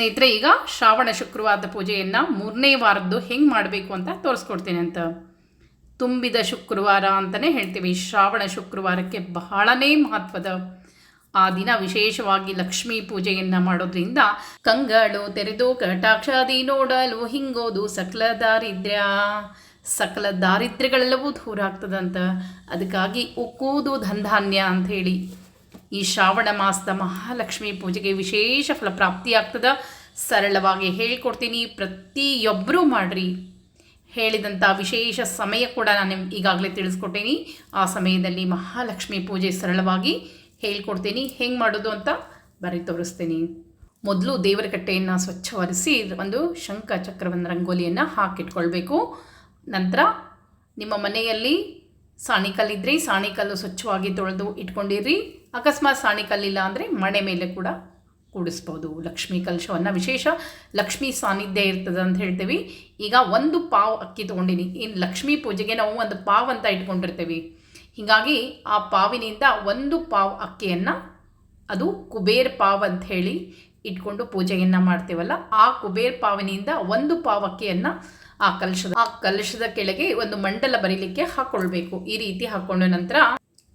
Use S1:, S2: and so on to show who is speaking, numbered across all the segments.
S1: ಸ್ನೇಹಿತರೆ, ಈಗ ಶ್ರಾವಣ ಶುಕ್ರವಾರದ ಪೂಜೆಯನ್ನು ಮೂರನೇ ವಾರದ್ದು ಹೆಂಗೆ ಮಾಡಬೇಕು ಅಂತ ತೋರಿಸ್ಕೊಡ್ತೀನಿ ಅಂತ. ತುಂಬಿದ ಶುಕ್ರವಾರ ಅಂತಲೇ ಹೇಳ್ತೀವಿ. ಶ್ರಾವಣ ಶುಕ್ರವಾರಕ್ಕೆ ಬಹಳನೇ ಮಹತ್ವದ ಆ ದಿನ. ವಿಶೇಷವಾಗಿ ಲಕ್ಷ್ಮೀ ಪೂಜೆಯನ್ನು ಮಾಡೋದ್ರಿಂದ ಕಂಗಳು ತೆರೆದು ಕಟಾಕ್ಷಾದಿ ನೋಡಲು ಹಿಂಗೋದು ಸಕಲ ದಾರಿದ್ರ್ಯ. ಸಕಲ ದಾರಿದ್ರ್ಯಗಳೆಲ್ಲವೂ ದೂರ ಆಗ್ತದಂತ. ಅದಕ್ಕಾಗಿ ಉಕ್ಕೂದು ಧನಧಾನ್ಯ ಅಂತ ಹೇಳಿ ಈ ಶ್ರಾವಣ ಮಾಸದ ಮಹಾಲಕ್ಷ್ಮಿ ಪೂಜೆಗೆ ವಿಶೇಷ ಫಲಪ್ರಾಪ್ತಿಯಾಗ್ತದ ಸರಳವಾಗಿ ಹೇಳಿಕೊಡ್ತೀನಿ ಪ್ರತಿಯೊಬ್ಬರೂ ಮಾಡ್ರಿ. ಹೇಳಿದಂಥ ವಿಶೇಷ ಸಮಯ ಕೂಡ ನಾನು ಈಗಾಗಲೇ ತಿಳಿಸ್ಕೊಟ್ಟೇನಿ. ಆ ಸಮಯದಲ್ಲಿ ಮಹಾಲಕ್ಷ್ಮಿ ಪೂಜೆ ಸರಳವಾಗಿ ಹೇಳ್ಕೊಡ್ತೀನಿ. ಹೆಂಗೆ ಮಾಡೋದು ಅಂತ ಬರೀ ತೋರಿಸ್ತೀನಿ. ಮೊದಲು ದೇವರ ಕಟ್ಟೆಯನ್ನು ಸ್ವಚ್ಛವರಿಸಿ ಒಂದು ಶಂಖ ಚಕ್ರವನ್ನು ರಂಗೋಲಿಯನ್ನು ಹಾಕಿಟ್ಕೊಳ್ಬೇಕು. ನಂತರ ನಿಮ್ಮ ಮನೆಯಲ್ಲಿ ಸಾಣಿಕಲ್ಲಿದ್ದರೆ ಸಾಣಿಕಲ್ಲು ಸ್ವಚ್ಛವಾಗಿ ತೊಳೆದು ಇಟ್ಕೊಂಡಿರ್ರಿ. ಅಕಸ್ಮಾತ್ ಸಾಣಿಕಲ್ಲಿಲ್ಲ ಅಂದರೆ ಮಣೆ ಮೇಲೆ ಕೂಡ ಕೂಡಿಸ್ಬೋದು. ಲಕ್ಷ್ಮೀ ಕಲಶವನ್ನು ವಿಶೇಷ ಲಕ್ಷ್ಮೀ ಸಾನ್ನಿಧ್ಯ ಇರ್ತದೆ ಅಂತ ಹೇಳ್ತೀವಿ. ಈಗ ಒಂದು ಪಾವ್ ಅಕ್ಕಿ ತೊಗೊಂಡಿನಿ. ಇನ್ನು ಲಕ್ಷ್ಮೀ ಪೂಜೆಗೆ ನಾವು ಒಂದು ಪಾವ್ ಅಂತ ಇಟ್ಕೊಂಡಿರ್ತೀವಿ. ಹೀಗಾಗಿ ಆ ಪಾವಿನಿಂದ ಒಂದು ಪಾವ್ ಅಕ್ಕಿಯನ್ನು ಅದು ಕುಬೇರ್ ಪಾವ್ ಅಂತ ಹೇಳಿ ಇಟ್ಕೊಂಡು ಪೂಜೆಯನ್ನು ಮಾಡ್ತೀವಲ್ಲ, ಆ ಕುಬೇರ್ ಪಾವಿನಿಂದ ಒಂದು ಪಾವ್ ಅಕ್ಕಿಯನ್ನು ಆ ಕಲಶದ ಆ ಕಲಶದ ಕೆಳಗೆ ಒಂದು ಮಂಡಲ ಬರೀಲಿಕ್ಕೆ ಹಾಕೊಳ್ಬೇಕು. ಈ ರೀತಿ ಹಾಕೊಂಡ ನಂತರ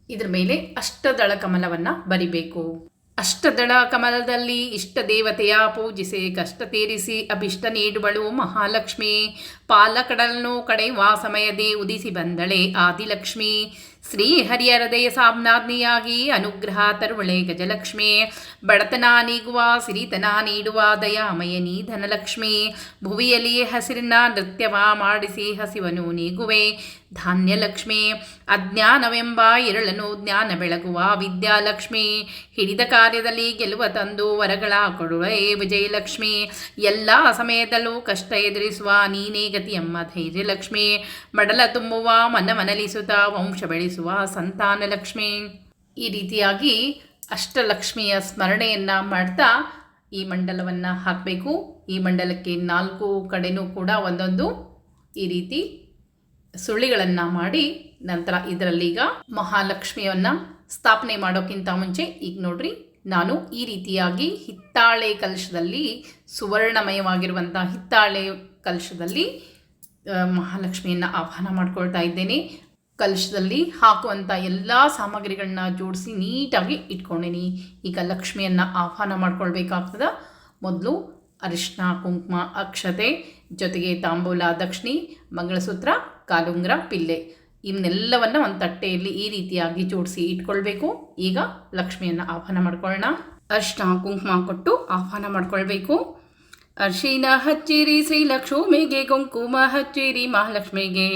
S1: ಇದ್ರ ಮೇಲೆ ಅಷ್ಟದಳ ಕಮಲವನ್ನ ಬರಿಬೇಕು. ಅಷ್ಟದಳ ಕಮಲದಲ್ಲಿ ಇಷ್ಟ ದೇವತೆಯ ಪೂಜಿಸಿ, ಕಷ್ಟ ತೀರಿಸಿ, ಅಭಿಷ್ಟ ನೀಡುವಳು ಮಹಾಲಕ್ಷ್ಮಿ. ಪಾಲಕಡలను ಕಡೆಯುವ ಸಮಯದೇ ಉದಿಸಿ ಬಂದಳೆ ಆದಿಲಕ್ಷ್ಮಿ. ಶ್ರೀ ಹರಿಹರದಯ ಸಾಮ್ನಾಜ್ಞಿಯಾಗಿ ಅನುಗ್ರಹ ತರುವಳೆ ಗಜಲಕ್ಷ್ಮಿ. ಬಡತನ ನೀಗುವ, ಸಿರಿತನ ನೀಡುವ ದಯಾಮಯನಿ ಧನಲಕ್ಷ್ಮಿ. ಭುವಿಯಲ್ಲಿ ಹಸಿರಿನ ನೃತ್ಯವ ಮಾಡಿಸಿ ಹಸಿವನು ನೀಗುವೆ. ಧಾನ್ಯಲಕ್ಷ್ಮಿ, ಅಜ್ಞಾನವೆಂಬ ಎರಳನು ಜ್ಞಾನ ಬೆಳಗುವ ವಿದ್ಯಾಲಕ್ಷ್ಮಿ. ಹಿಡಿದ ಕಾರ್ಯದಲ್ಲಿ ಗೆಲುವ ತಂದು ವರಗಳ ಕೊಡುವೆ ವಿಜಯಲಕ್ಷ್ಮಿ. ಎಲ್ಲ ಸಮಯದಲ್ಲೂ ಕಷ್ಟ ಎದುರಿಸುವ ನೀನೇ ಗತಿಯಮ್ಮ ಧೈರ್ಯಲಕ್ಷ್ಮಿ. ಮಡಲ ತುಂಬುವ ಮನ ಮನಲಿಸುತ್ತ ವಂಶ ಬೆಳೆಸುವ ಸಂತಾನ ಲಕ್ಷ್ಮಿ. ಈ ರೀತಿಯಾಗಿ ಅಷ್ಟಲಕ್ಷ್ಮಿಯ ಸ್ಮರಣೆಯನ್ನು ಮಾಡ್ತಾ ಈ ಮಂಡಲವನ್ನು ಹಾಕಬೇಕು. ಈ ಮಂಡಲಕ್ಕೆ ನಾಲ್ಕು ಕಡೆನೂ ಕೂಡ ಒಂದೊಂದು ಈ ರೀತಿ ಸುಳಿಗಳನ್ನು ಮಾಡಿ ನಂತರ ಇದರಲ್ಲೀಗ ಮಹಾಲಕ್ಷ್ಮಿಯನ್ನು ಸ್ಥಾಪನೆ ಮಾಡೋಕ್ಕಿಂತ ಮುಂಚೆ ಈಗ ನೋಡ್ರಿ ನಾನು ಈ ರೀತಿಯಾಗಿ ಹಿತ್ತಾಳೆ ಕಲಶದಲ್ಲಿ ಸುವರ್ಣಮಯವಾಗಿರುವಂಥ ಹಿತ್ತಾಳೆ ಕಲಶದಲ್ಲಿ ಮಹಾಲಕ್ಷ್ಮಿಯನ್ನು ಆಹ್ವಾನ ಮಾಡ್ಕೊಳ್ತಾ ಇದ್ದೇನೆ. ಕಲಶದಲ್ಲಿ ಹಾಕುವಂಥ ಎಲ್ಲ ಸಾಮಗ್ರಿಗಳನ್ನ ಜೋಡಿಸಿ ನೀಟಾಗಿ ಇಟ್ಕೊಂಡೀನಿ ಈಗ ಲಕ್ಷ್ಮಿಯನ್ನು ಆಹ್ವಾನ ಮಾಡ್ಕೊಳ್ಬೇಕಾಗ್ತದ. ಮೊದಲು ಅರಿಶಿನ ಕುಂಕುಮ, ಅಕ್ಷತೆ, ಜೊತೆಗೆ ತಾಂಬೂಲ, ದಕ್ಷಿಣಿ, ಮಂಗಳಸೂತ್ರ, ಕಾಲುಂಗ್ರ, ಪಿಲ್ಲೆ ಇವನ್ನೆಲ್ಲವನ್ನು ಒಂದು ತಟ್ಟೆಯಲ್ಲಿ ಈ ರೀತಿಯಾಗಿ ಜೋಡಿಸಿ ಇಟ್ಕೊಳ್ಬೇಕು. ಈಗ ಲಕ್ಷ್ಮಿಯನ್ನು ಆಹ್ವಾನ ಮಾಡ್ಕೊಳ್ಳೋಣ ಅರಿಶಿನ ಕುಂಕುಮ ಕೊಟ್ಟು ಆಹ್ವಾನ ಮಾಡ್ಕೊಳ್ಬೇಕು. ಅರ್ಶಿನ ಹಚ್ಚಿರಿ ಶ್ರೀ ಲಕ್ಷ್ಮಿಗೆ, ಕುಂಕುಮ ಹಚ್ಚಿರಿ ಮಹಾಲಕ್ಷ್ಮಿಗೆ.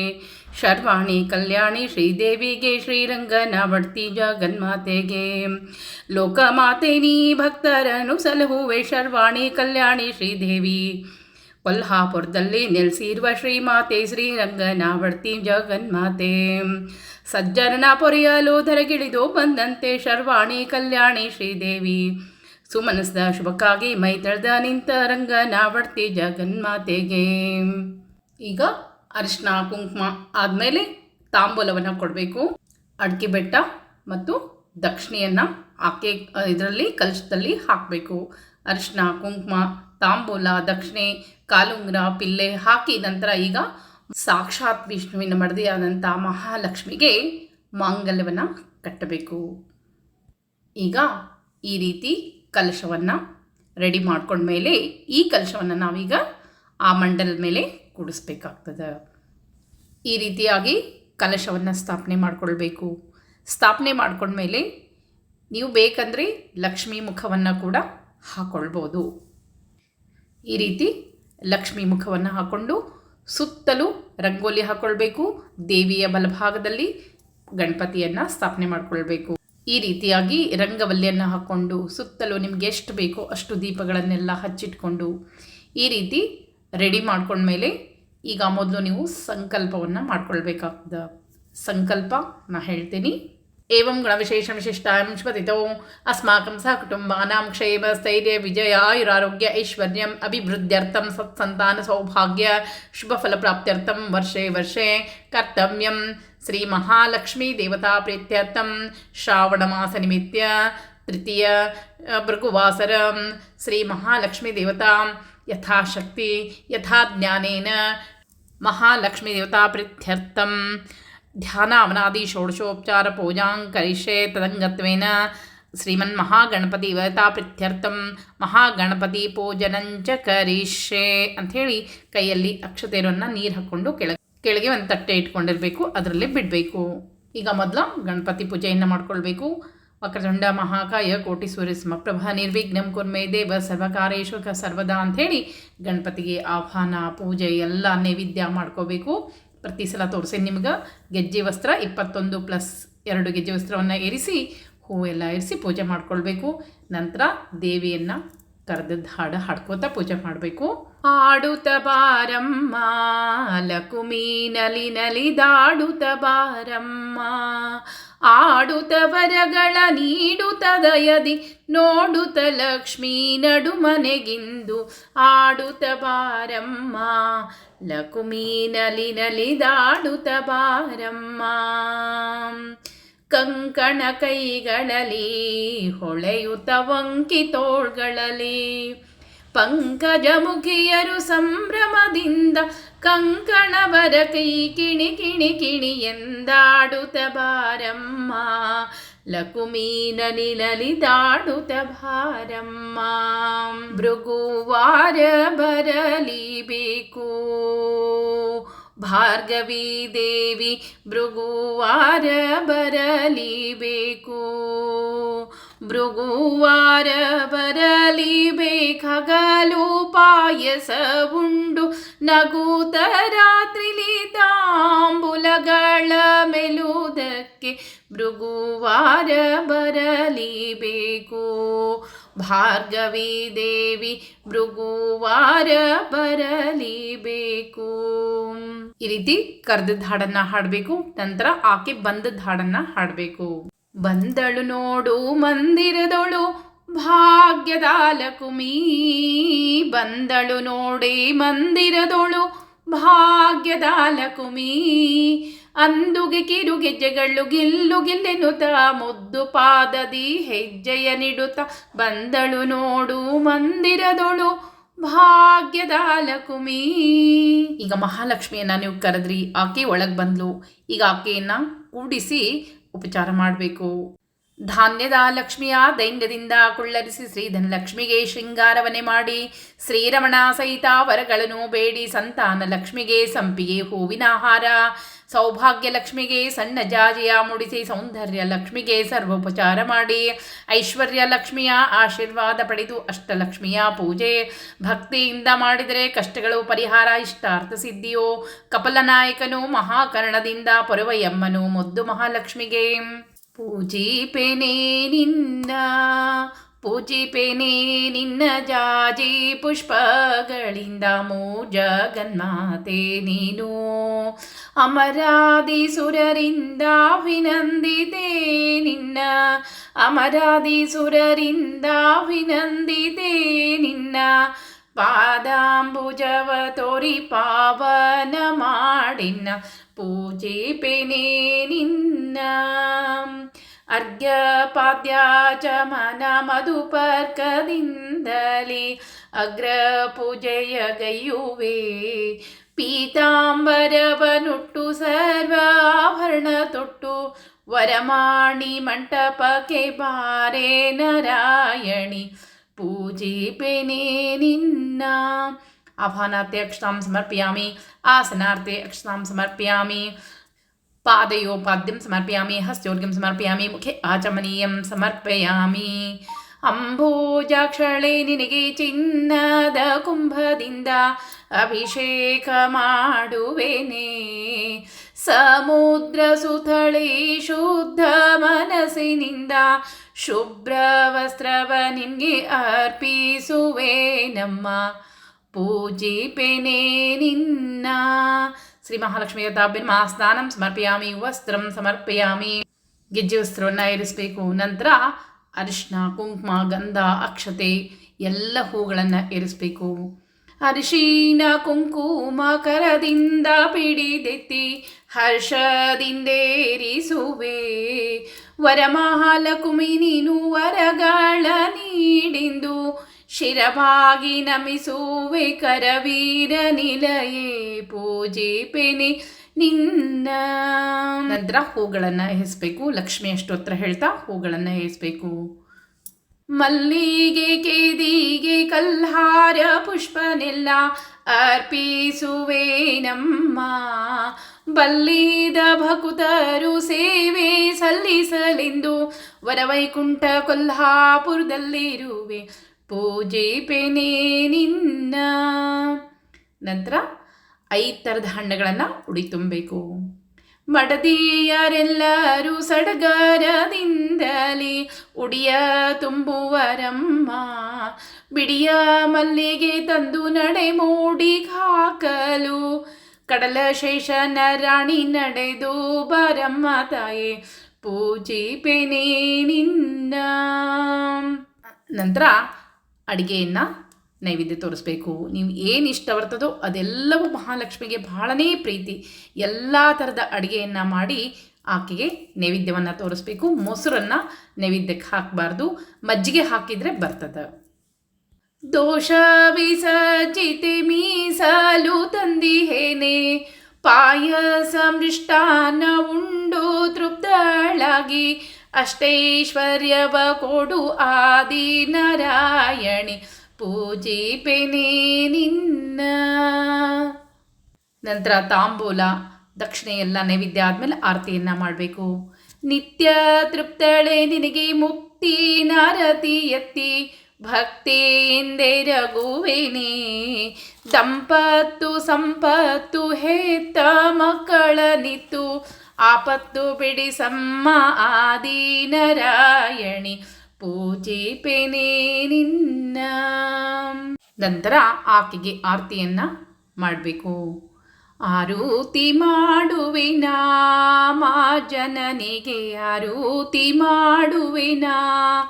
S1: ಶರ್ವಾಣಿ ಕಲ್ಯಾಣಿ ಶ್ರೀದೇವಿಗೆ ಶ್ರೀರಂಗನ ಬಡ್ತಿ ಜಗನ್ಮಾತೆಗೆ. ಲೋಕಮಾತೆ ನೀ ಭಕ್ತರನ್ನು ಸಲಹುವೆ ಶರ್ವಾಣಿ ಕಲ್ಯಾಣಿ ಶ್ರೀದೇವಿ. ಕೊಲ್ಹಾಪುರದಲ್ಲಿ ನೆಲೆಸಿರುವ ಶ್ರೀಮಾತೆ ಶ್ರೀರಂಗನ ಬಡ್ತಿ ಜಗನ್ಮಾತೆ. ಸಜ್ಜನ ಪೊರೆಯಲು ಧರೆಗಿಳಿದು ಬಂದಂತೆ ಶರ್ವಾಣಿ ಕಲ್ಯಾಣಿ ಶ್ರೀದೇವಿ. ಸುಮನಸ್ದ ಶುಭಕ್ಕಾಗಿ ಮೈ ತಳೆದ ನಿಂತ ರಂಗ ಬಡ್ತಿ ಜಗನ್ಮಾತೆಗೆ. ಈಗ ಅರಿಶಿನ ಕುಂಕುಮ ಆದಮೇಲೆ ತಾಂಬೂಲವನ್ನು ಕೊಡಬೇಕು. ಅಡಿಕೆ ಬೆಟ್ಟ ಮತ್ತು ದಕ್ಷಿಣೆಯನ್ನು ಆಕೆ ಇದರಲ್ಲಿ ಕಲಶದಲ್ಲಿ ಹಾಕಬೇಕು. ಅರಿಶಿನ ಕುಂಕುಮ, ತಾಂಬೂಲ, ದಕ್ಷಿಣೆ, ಕಾಲುಂಗ್ರ, ಪಿಲ್ಲೆ ಹಾಕಿ ನಂತರ ಈಗ ಸಾಕ್ಷಾತ್ ವಿಷ್ಣುವಿನ ಮಡದಿಯಾದಂಥ ಮಹಾಲಕ್ಷ್ಮಿಗೆ ಮಾಂಗಲ್ಯವನ್ನು ಕಟ್ಟಬೇಕು. ಈಗ ಈ ರೀತಿ ಕಲಶವನ್ನು ರೆಡಿ ಮಾಡ್ಕೊಂಡ್ಮೇಲೆ ಈ ಕಲಶವನ್ನು ನಾವೀಗ ಆ ಮಂಡಲದ ಮೇಲೆ ಕೂಡಿಸ್ಬೇಕಾಗ್ತದೆ. ಈ ರೀತಿಯಾಗಿ ಕಲಶವನ್ನು ಸ್ಥಾಪನೆ ಮಾಡಿಕೊಳ್ಬೇಕು. ಸ್ಥಾಪನೆ ಮಾಡಿಕೊಂಡ್ಮೇಲೆ ನೀವು ಬೇಕಂದರೆ ಲಕ್ಷ್ಮೀ ಮುಖವನ್ನು ಕೂಡ ಹಾಕ್ಕೊಳ್ಬೋದು ಈ ರೀತಿ ಲಕ್ಷ್ಮೀ ಮುಖವನ್ನು ಹಾಕ್ಕೊಂಡು ಸುತ್ತಲೂ ರಂಗೋಲಿ ಹಾಕ್ಕೊಳ್ಬೇಕು ದೇವಿಯ ಬಲಭಾಗದಲ್ಲಿ ಗಣಪತಿಯನ್ನು ಸ್ಥಾಪನೆ ಮಾಡಿಕೊಳ್ಬೇಕು. ಈ ರೀತಿಯಾಗಿ ರಂಗವಲ್ಲಿಯನ್ನು ಹಾಕ್ಕೊಂಡು ಸುತ್ತಲೂ ನಿಮ್ಗೆ ಎಷ್ಟು ಬೇಕೋ ಅಷ್ಟು ದೀಪಗಳನ್ನೆಲ್ಲ ಹಚ್ಚಿಟ್ಕೊಂಡು ಈ ರೀತಿ ರೆಡಿ ಮಾಡ್ಕೊಂಡ್ಮೇಲೆ ಈಗ ಮೊದಲು ನೀವು ಸಂಕಲ್ಪವನ್ನು ಮಾಡ್ಕೊಳ್ಬೇಕಾಗ್ತದೆ ಸಂಕಲ್ಪ ನಾ ಹೇಳ್ತೀನಿ. ಏವಂ ಗುಣವಿಶೇಷ ವಿಶಿಷ್ಟಾಂ ಶ್ವತಿತೋ ಅಸ್ಮಾಕಂ ಸಹ ಕುಟುಂಬಾನಾಂ ಕ್ಷೇಮ ಸ್ಥೈರ್ಯ ವಿಜಯ ಆಯುರಾರೋಗ್ಯ ಐಶ್ವರ್ಯಂ ಅಭಿವೃದ್ಧ್ಯರ್ಥಂ ಸತ್ಸಂತಾನ ಸೌಭಾಗ್ಯ ಶುಭಫಲಪ್ರಾಪ್ತ್ಯರ್ಥಂ ವರ್ಷೇ ವರ್ಷೇ ಕರ್ತವ್ಯಂ ಶ್ರೀ ಮಹಾಲಕ್ಷ್ಮೀ ದೇವತಾ ಪ್ರೀತ್ಯರ್ಥಂ ಶ್ರಾವಣ ಮಾಸ ನಿಮಿತ್ಯ ತೃತೀಯ ಭೃಗುವಾಸರಂ ಶ್ರೀ ಮಹಾಲಕ್ಷ್ಮೀ ದೇವತಾಂ ಯಥಾಶಕ್ತಿ ಯಥಾ ಜ್ಞಾನೇನ ಮಹಾಲಕ್ಷ್ಮೀ ದೇವತಾ ಪ್ರೀತ್ಯರ್ಥಂ ಧ್ಯಾನಾವನಾದಿ ಷೋಡಶೋಪಚಾರ ಪೂಜಾಂ ಕರಿಷೆ ತದಂಗತ್ವೇನ ಶ್ರೀಮನ್ ಮಹಾಗಣಪತಿ ವ್ರತಾ ಪ್ರೀತ್ಯರ್ಥಂ ಮಹಾಗಣಪತಿ ಪೂಜನಂಚ ಕರಿಷೆ ಅಂಥೇಳಿ ಕೈಯಲ್ಲಿ ಅಕ್ಷತೆಯರನ್ನು ನೀರು ಹಾಕ್ಕೊಂಡು ಕೆಳಗೆ ಕೆಳಗೆ ಒಂದು ತಟ್ಟೆ ಇಟ್ಕೊಂಡಿರಬೇಕು, ಅದರಲ್ಲಿ ಬಿಡಬೇಕು. ಈಗ ಮೊದಲು ಗಣಪತಿ ಪೂಜೆಯನ್ನು ಮಾಡ್ಕೊಳ್ಬೇಕು. ವಕ್ರತುಂಡ ಮಹಾಕಾಯ ಕೋಟಿ ಸೂರ್ಯ ಸಮಪ್ರಭ ನಿರ್ವಿಘ್ನಂ ಕುರ್ಮೆ ದೇವ ಸರ್ವಕಾರೇಶು ಕ ಸರ್ವದಾ ಅಂಥೇಳಿ ಗಣಪತಿಗೆ ಆಹ್ವಾನ, ಪೂಜೆ ಎಲ್ಲ ನೈವೇದ್ಯ ಮಾಡ್ಕೋಬೇಕು. ಪ್ರತಿ ಸಲ ತೋರಿಸಿ ನಿಮ್ಗೆ. ಗೆಜ್ಜೆ ವಸ್ತ್ರ ಇಪ್ಪತ್ತೊಂದು ಪ್ಲಸ್ ಎರಡು ಗೆಜ್ಜೆ ವಸ್ತ್ರವನ್ನು ಏರಿಸಿ, ಹೂವೆಲ್ಲ ಇರಿಸಿ ಪೂಜೆ ಮಾಡ್ಕೊಳ್ಬೇಕು. ನಂತರ ದೇವಿಯನ್ನು ಕರೆದದ್ದು ಹಾಡು ಹಾಡ್ಕೋತಾ ಪೂಜೆ ಮಾಡಬೇಕು. ಆಡುತ್ತ ಬಾರಮ್ಮ ಲಕುಮಿ ನಲಿ ನಲಿದಾಡುತ್ತ ಬಾರಮ್ಮ. ಆಡುತ್ತ ವರಗಳ ನೀಡುತ್ತ ದಯದಿ, ನೋಡುತ್ತ ಲಕ್ಷ್ಮೀ ನಡು ಮನೆಗಿಂದು. ಆಡುತ್ತ ಬಾರಮ್ಮ ಲಕುಮಿ ನಲಿ ನಲಿದಾಡುತ್ತ ಬಾರಮ್ಮ. ಕಂಕಣ ಕೈಗಳಲ್ಲಿ ಹೊಳೆಯುತ ವಂಕಿ ತೋಳ್ಗಳಲ್ಲಿ. ಪಂಕಜ ಮುಖಿಯರು ಸಂಭ್ರಮದಿಂದ ಕಂಕಣವರ ಕೈ ಕಿಣಿ ಕಿಣಿ ಕಿಣಿ ಎಂದಾಡುತ್ತ ಬಾರಮ್ಮ ಲಕುಮೀನ ನಿಲಲಿದಾಡುತ್ತ ಭಾರಮ್ಮ. ಭೃಗುವಾರ ಬರಲಿಬೇಕು ಭಾರ್ಗವಿ ದೇವಿ ಭೃಗುವಾರ ಬರಲಿಬೇಕು. ಭೃಗುವಾರ ಬರಲಿಬೇಕಾಗಲು ಪಾಯಸ ಉಂಡು ನಗೂತ ರಾತ್ರಿಲಿ ತಾಂಬುಲಗಳ ಮೆಲುದಕ್ಕೆ ಭೃಗುವಾರ ಬರಲಿಬೇಕು. ಭಾರ್ಗವಿ ದೇವಿ ಭೃಗುವಾರ ಬರಲಿಬೇಕು. ಈ ರೀತಿ ಕರೆದಿದ್ದ ಹಾಡನ್ನ ಹಾಡಬೇಕು, ನಂತರ ಆಕೆ ಬಂದದ ಹಾಡನ್ನ ಹಾಡಬೇಕು. ಬಂದಳು ನೋಡು ಮಂದಿರದೊಳು ಭಾಗ್ಯದ ಲಕುಮಿ ಬಂದಳು ನೋಡಿ ಮಂದಿರದೊಳು ಭಾಗ್ಯದ ಲಕುಮಿ ಅಂದುಗೆ ಕಿರುಗೆಜ್ಜೆಗಳು ಗಿಲ್ಲು ಗಿಲ್ಲೆನುತ, ಮುದ್ದು ಪಾದದಿ ಹೆಜ್ಜೆಯ ನಿಡುತ್ತ ಬಂದಳು ನೋಡು ಮಂದಿರದೊಳು ಭಾಗ್ಯದ ಲಕುಮಿ. ಈಗ ಮಹಾಲಕ್ಷ್ಮಿಯನ್ನ ನೀವು ಕರೆದ್ರಿ, ಆಕೆ ಒಳಗೆ ಬಂದ್ಲು. ಈಗ ಆಕೆಯನ್ನ ಕೂಡಿಸಿ ಉಪಚಾರ ಮಾಡಬೇಕು. ಧಾನ್ಯದ ಲಕ್ಷ್ಮಿಯ ದೈನ್ಯದಿಂದ ಕುಳ್ಳರಿಸಿ ಶ್ರೀಧನಲಕ್ಷ್ಮಿಗೆ ಶೃಂಗಾರವನೆ ಮಾಡಿ, ಶ್ರೀರಮಣ ಸಹಿತ ವರಗಳನ್ನು ಬೇಡಿ, ಸಂತಾನ ಲಕ್ಷ್ಮಿಗೆ ಸಂಪಿಗೆ ಹೂವಿನ ಹಾರ ಸೌಭಾಗ್ಯ ಲಕ್ಷ್ಮಿಗೆ ಸಣ್ಣ ಜಾಜಿಯ ಮುಡಿಸಿ ಸೌಂದರ್ಯ ಲಕ್ಷ್ಮಿಗೆ ಸರ್ವೋಪಚಾರ ಮಾಡಿ. ಐಶ್ವರ್ಯ ಲಕ್ಷ್ಮಿಯ ಆಶೀರ್ವಾದ ಪಡೆದು ಅಷ್ಟಲಕ್ಷ್ಮಿಯ ಪೂಜೆ. ಭಕ್ತಿಯಿಂದ ಮಾಡಿದರೆ ಕಷ್ಟಗಳು ಪರಿಹಾರ ಇಷ್ಟಾರ್ಥ ಸಿದ್ಧಿಯೋ. ಕಪಲನಾಯಕನು ಮಹಾಕರ್ಣದಿಂದ ಪೊರವಯಮ್ಮನು ಮುದ್ದು ಮಹಾಲಕ್ಷ್ಮಿಗೆ. ಪೂಜಿಪೆನೆ ನಿನ್ನ ಪೂಜಿಪೆನೆ ನಿನ್ನ ಜಾಜಿ ಪುಷ್ಪಗಳಿಂದ ಮೂ ಜಗನ್ಮಾತೆ ನೀನು ಅಮರಾದಿ ಸುರರಿಂದ ಅಭಿನಂದಿದೆ ನಿನ್ನ ಅಮರಾದಿ ಸುರರಿಂದ ಅಭಿನಂದಿದೆ ನಿನ್ನ ಪಾದಾಂಬುಜವ ತೋರಿ ಪಾವನ ಮಾಡಿನ ಪೂಜಿಪೆನೆ ನಿನ್ನ ಅರ್ಘ್ಯ ಪಾದ್ಯಾಚಮನ ಮಧುಪರ್ಕದಿಂದಲೇ ಅಗ್ರ ಪೂಜೆಯ ಗೈಯುವೆ ಪೀತಾಂಬರವನುಟ್ಟು ಸರ್ವ ಆಭರಣ ತೊಟ್ಟು ವರಮಾಣಿ ಮಂಟಪಕ್ಕೆ ಬಾರೆ ನಾರಾಯಣಿ ಪೂಜಿಪೆನೆ ನಿನ್ನ ಆಹ್ವಾನಾರ್ಥೆ ಅಕ್ಷತಾಂ ಸಮರ್ಪಯಾಮಿ ಆಸನಾರ್ಥೆ ಅಕ್ಷತಾಂ ಸಮರ್ಪಯಾಮಿ ಪಾದಯೋಪಾದ್ಯಂ ಸಮರ್ಪಯಾಮಿ ಹಸ್ಯೋರ್ಗಂ ಸಮರ್ಪಯಾಮಿ ಮುಖೆ ಆಚಮನೀಯಂ ಸಮರ್ಪಯಾಮಿ ಅಂಬೋಜಾಕ್ಷಳೆ ನಿನಗೆ ಚಿನ್ನದ ಕುಂಭದಿಂದ ಅಭಿಷೇಕ ಮಾಡುವೆನೆ ಸಮುದ್ರ ಸುತಳಿ ಶುದ್ಧ ಮನಸ್ಸಿನಿಂದ ಶುಭ್ರ ವಸ್ತ್ರವ ನಿನ್ಗೆ ಅರ್ಪಿಸುವೆ ನಮ್ಮ ಪೂಜಿಪೆನೆ ನಿನ್ನ ಶ್ರೀ ಮಹಾಲಕ್ಷ್ಮಿ ಯಥಾಭಿರ್ಮ ಸ್ನಾನಂ ಸಮರ್ಪಯಾಮಿ ವಸ್ತ್ರಂ ಸಮರ್ಪಯಾಮಿ ಗೆಜ್ಜೆ ವಸ್ತ್ರವನ್ನು ಏರಿಸಬೇಕು ನಂತರ ಅರಿಶಿನ ಕುಂಕುಮ ಗಂಧ ಅಕ್ಷತೆ ಎಲ್ಲ ಹೂಗಳನ್ನು ಏರಿಸಬೇಕು ಅರಿಶಿನ ಕುಂಕುಮ ಕರದಿಂದ ಪಿಡಿದೆತ್ತಿ ಹರ್ಷದಿಂದೇರಿಸುವೆ ವರಮಹಾಲಕುಮಿ ನೀನು ವರಗಳ ನೀಡಿಂದು ಶಿರಭಾಗಿ ನಮಿಸುವೆ ಕರವೀರ ನಿಲಯೇ ಪೂಜೆ ಪೆನೆ ನಿನ್ನ. ನಂತರ ಹೂಗಳನ್ನು ಎಸ್ಬೇಕು ಲಕ್ಷ್ಮಿ ಅಷ್ಟೋತ್ರ ಹೇಳ್ತಾ ಹೂಗಳನ್ನು ಎಸ್ಬೇಕು ಮಲ್ಲಿಗೆ, ಕೇದಿಗೆ, ಕಲ್ಹಾರ, ಪುಷ್ಪನೆಲ್ಲ ಅರ್ಪಿಸುವೆ ನಮ್ಮ. ಬಲ್ಲಿದ ಭಕುತರು ಸೇವೆ ಸಲ್ಲಿಸಲೆಂದು ವರವೈಕುಂಠ ಕೊಲ್ಹಾಪುರದಲ್ಲಿರುವೆ. ಪೂಜೆ ಪೆನೇ ನಿನ್ನ. ನಂತರ ಐದು ಥರದ ಹಣ್ಣುಗಳನ್ನು ಉಡಿ ತುಂಬಬೇಕು. ಮಡದಿಯರೆಲ್ಲರೂ ಸಡಗರದಿಂದಲೇ ಉಡಿಯ ತುಂಬುವರಮ್ಮ. ಬಿಡಿಯ ಮಲ್ಲಿಗೆ ತಂದು ನಡೆ ಮೂಡಿ ಹಾಕಲು. ಕಡಲ ಶೇಷನ ರಾಣಿ ನಡೆದು ಬರಮ್ಮ ತಾಯೇ, ಪೂಜೆ ಪೆನೇ ನಿನ್ನ. ನಂತರ ಅಡುಗೆಯನ್ನು ನೈವೇದ್ಯ ತೋರಿಸ್ಬೇಕು. ನೀವು ಏನು ಇಷ್ಟ ಬರ್ತದೋ ಅದೆಲ್ಲವೂ ಮಹಾಲಕ್ಷ್ಮಿಗೆ ಬಹಳನೇ ಪ್ರೀತಿ. ಎಲ್ಲ ಥರದ ಅಡುಗೆಯನ್ನು ಮಾಡಿ ಆಕೆಗೆ ನೈವೇದ್ಯವನ್ನು ತೋರಿಸ್ಬೇಕು. ಮೊಸರನ್ನು ನೈವೇದ್ಯಕ್ಕೆ ಹಾಕಬಾರ್ದು. ಮಜ್ಜಿಗೆ ಹಾಕಿದರೆ ಬರ್ತದೆ. ದೋಷ ವಿಸರ್ಜಿತೆ ಮೀಸಲು ತಂದಿಹೇನೆ ಪಾಯಸ ಮೃಷ್ಟಾನ ಉಂಡು ತೃಪ್ತಳಾಗಿ. ಅಷ್ಟೈಶ್ವರ್ಯವ ಕೊಡು ಆದಿ ನಾರಾಯಣಿ ಪೂಜೆ ಪೆನೆ ನಿನ್ನ. ನಂತರ ತಾಂಬೂಲ, ದಕ್ಷಿಣೆ ಎಲ್ಲ ನೈವೇದ್ಯ ಆದಮೇಲೆ ಆರತಿಯನ್ನು ಮಾಡಬೇಕು. ನಿತ್ಯ ತೃಪ್ತಳೆ ನಿನಗೆ ಮುಕ್ತಿ, ನಾರತಿ ಎತ್ತಿ ಭಕ್ತಿಯಿಂದೆ ರಘುವೇನೆ. ದಂಪತ್ತು, ಸಂಪತ್ತು, ಹೇತ ಮಕ್ಕಳ ನಿತ್ತು ಆಪತ್ತು ಬಿಡಿಸಮ್ಮ ಆದಿ ನಾರಾಯಣಿ ಪೂಜೆ ಪೆನೇ ನಿನ್ನ. ನಂತರ ಆಕೆಗೆ ಆರತಿಯನ್ನು ಮಾಡಬೇಕು. ಆರೂತಿ ಮಾಡುವಿನ ಮಾ ಜನನಿಗೆ ಆರೂತಿ ಮಾಡುವೆನಾ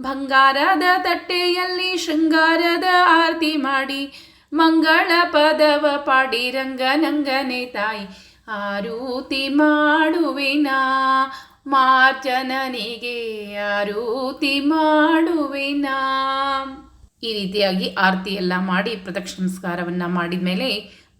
S1: ಬಂಗಾರದ ತಟ್ಟೆಯಲ್ಲಿ ಶೃಂಗಾರದ ಆರತಿ ಮಾಡಿ, ಮಂಗಳ ಪದವ ಪಾಡಿ, ರಂಗನಂಗನೆ ತಾಯಿ. ಆರೂತಿ ಮಾಡುವಿನ? ಮಾರ್ಜನನಿಗೆ ಆರೂತಿ ಮಾಡುವಿನ? ಈ ರೀತಿಯಾಗಿ ಆರತಿ ಎಲ್ಲ ಮಾಡಿ ಪ್ರದಕ್ಷಿಣ ನಮಸ್ಕಾರವನ್ನು ಮಾಡಿದ ಮೇಲೆ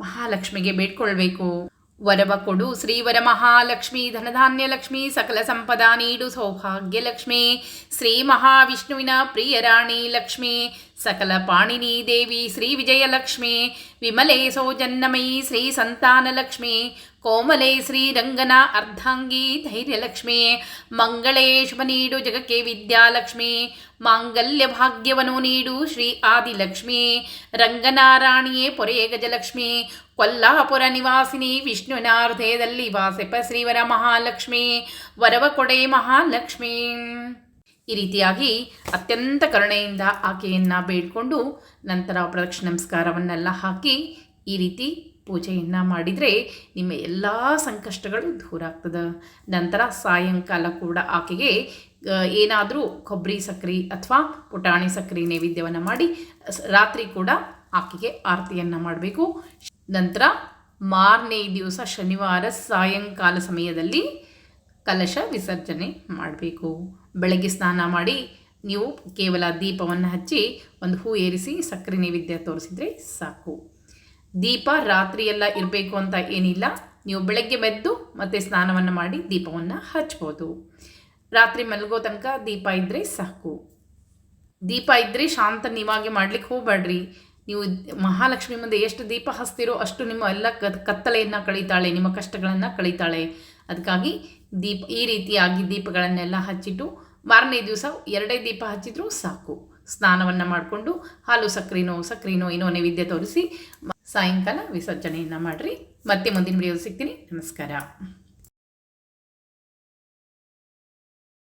S1: ಮಹಾಲಕ್ಷ್ಮಿಗೆ ಬೇಡ್ಕೊಳ್ಬೇಕು. ವರವ ಕೊಡು ಶ್ರೀವರ ಮಹಾಲಕ್ಷ್ಮಿ, ಧನಧಾನ್ಯ ಲಕ್ಷ್ಮಿ, ಸಕಲ ಸಂಪದ ನೀಡು ಸೌಭಾಗ್ಯ ಲಕ್ಷ್ಮಿ, ಶ್ರೀ ಮಹಾವಿಷ್ಣುವಿನ ಪ್ರಿಯ ರಾಣಿ ಲಕ್ಷ್ಮಿ ಸಕಲ ಪಾಣಿನಿ ದೇವಿ ಶ್ರೀ ವಿಜಯಲಕ್ಷ್ಮಿ, ವಿಮಲೆ ಸೌಜನ್ನಮಯಿ ಶ್ರೀ ಸಂತಾನಲಕ್ಷ್ಮಿ, ಕೋಮಲೆ ಶ್ರೀರಂಗನ ಅರ್ಧಾಂಗಿ ಧೈರ್ಯಲಕ್ಷ್ಮಿ ಶುಭ ನೀಡು ಜಗಕ್ಕೆ ವಿದ್ಯಾಲಕ್ಷ್ಮಿ, ಮಾಂಗಲ್ಯ ಭಾಗ್ಯವನ್ನು ನೀಡು ಶ್ರೀ ಆದಿಲಕ್ಷ್ಮಿ ರಂಗನಾರಾಣಿಯೇ ಪೊರೆಯ ಗಜಲಕ್ಷ್ಮಿ, ಕೊಲ್ಲಾಪುರ ನಿವಾಸಿನಿ ವಿಷ್ಣುವಿನ ಹೃದಯದಲ್ಲಿ ವಾಸೆಪ ಶ್ರೀವರ ಮಹಾಲಕ್ಷ್ಮಿ, ವರವ ಕೊಡೆ ಮಹಾಲಕ್ಷ್ಮಿ. ಈ ರೀತಿಯಾಗಿ ಅತ್ಯಂತ ಕರುಣೆಯಿಂದ ಆಕೆಯನ್ನು ಬೇಡಿಕೊಂಡು ನಂತರ ಪ್ರದಕ್ಷಿಣ ನಮಸ್ಕಾರವನ್ನೆಲ್ಲ ಹಾಕಿ ಈ ರೀತಿ ಪೂಜೆಯನ್ನು ಮಾಡಿದರೆ ನಿಮ್ಮ ಎಲ್ಲ ಸಂಕಷ್ಟಗಳು ದೂರ ಆಗ್ತದೆ. ನಂತರ ಸಾಯಂಕಾಲ ಕೂಡ ಆಕೆಗೆ ಏನಾದರೂ ಕೊಬ್ಬರಿ ಸಕ್ಕರೆ ಅಥವಾ ಪುಟಾಣಿ ಸಕ್ಕರೆ ನೈವೇದ್ಯವನ್ನು ಮಾಡಿ ರಾತ್ರಿ ಕೂಡ ಆಕೆಗೆ ಆರತಿಯನ್ನು ಮಾಡಬೇಕು. ನಂತರ ಮಾರನೇ ದಿವಸ ಶನಿವಾರ ಸಾಯಂಕಾಲ ಸಮಯದಲ್ಲಿ ಕಲಶ ವಿಸರ್ಜನೆ ಮಾಡಬೇಕು. ಬೆಳಗ್ಗೆ ಸ್ನಾನ ಮಾಡಿ ನೀವು ಕೇವಲ ದೀಪವನ್ನು ಹಚ್ಚಿ ಒಂದು ಹೂ ಏರಿಸಿ ಸಕ್ಕರೆ ನೈವೇದ್ಯ ತೋರಿಸಿದರೆ ಸಾಕು. ದೀಪ ರಾತ್ರಿ ಎಲ್ಲ ಇರಬೇಕು ಅಂತ ಏನಿಲ್ಲ. ನೀವು ಬೆಳಗ್ಗೆ ಬೆದ್ದು ಮತ್ತೆ ಸ್ನಾನವನ್ನು ಮಾಡಿ ದೀಪವನ್ನು ಹಚ್ಬೋದು. ರಾತ್ರಿ ಮಲಗೋ ತನಕ ದೀಪ ಇದ್ದರೆ ಸಾಕು. ದೀಪ ಇದ್ದರೆ ಶಾಂತ ನೀವಾಗಿ ಮಾಡ್ಲಿಕ್ಕೆ ಹೋಗಬೇಡ್ರಿ. ನೀವು ಮಹಾಲಕ್ಷ್ಮಿ ಮುಂದೆ ಎಷ್ಟು ದೀಪ ಹಚ್ತೀರೋ ಅಷ್ಟು ನಿಮ್ಮ ಎಲ್ಲ ಕತ್ ಕತ್ತಲೆಯನ್ನು ಕಳೀತಾಳೆ, ನಿಮ್ಮ ಕಷ್ಟಗಳನ್ನು ಕಳೀತಾಳೆ. ಅದಕ್ಕಾಗಿ ದೀಪ ಈ ರೀತಿಯಾಗಿ ದೀಪಗಳನ್ನೆಲ್ಲ ಹಚ್ಚಿಟ್ಟು ಮಾರನೇ ದಿವಸ ಎರಡೇ ದೀಪ ಹಚ್ಚಿದ್ರು ಸಾಕು. ಸ್ನಾನವನ್ನು ಮಾಡಿಕೊಂಡು ಹಾಲು ಸಕ್ರೆನೋ ಸಕ್ರೆನೋ ಏನೋ ನೈವೇದ್ಯ ತೋರಿಸಿ ಸಾಯಂಕಾಲ ವಿಸರ್ಜನೆಯನ್ನು ಮಾಡಿರಿ. ಮತ್ತೆ ಮುಂದಿನ ವಿಡಿಯೋ ಸಿಗ್ತೀನಿ. ನಮಸ್ಕಾರ.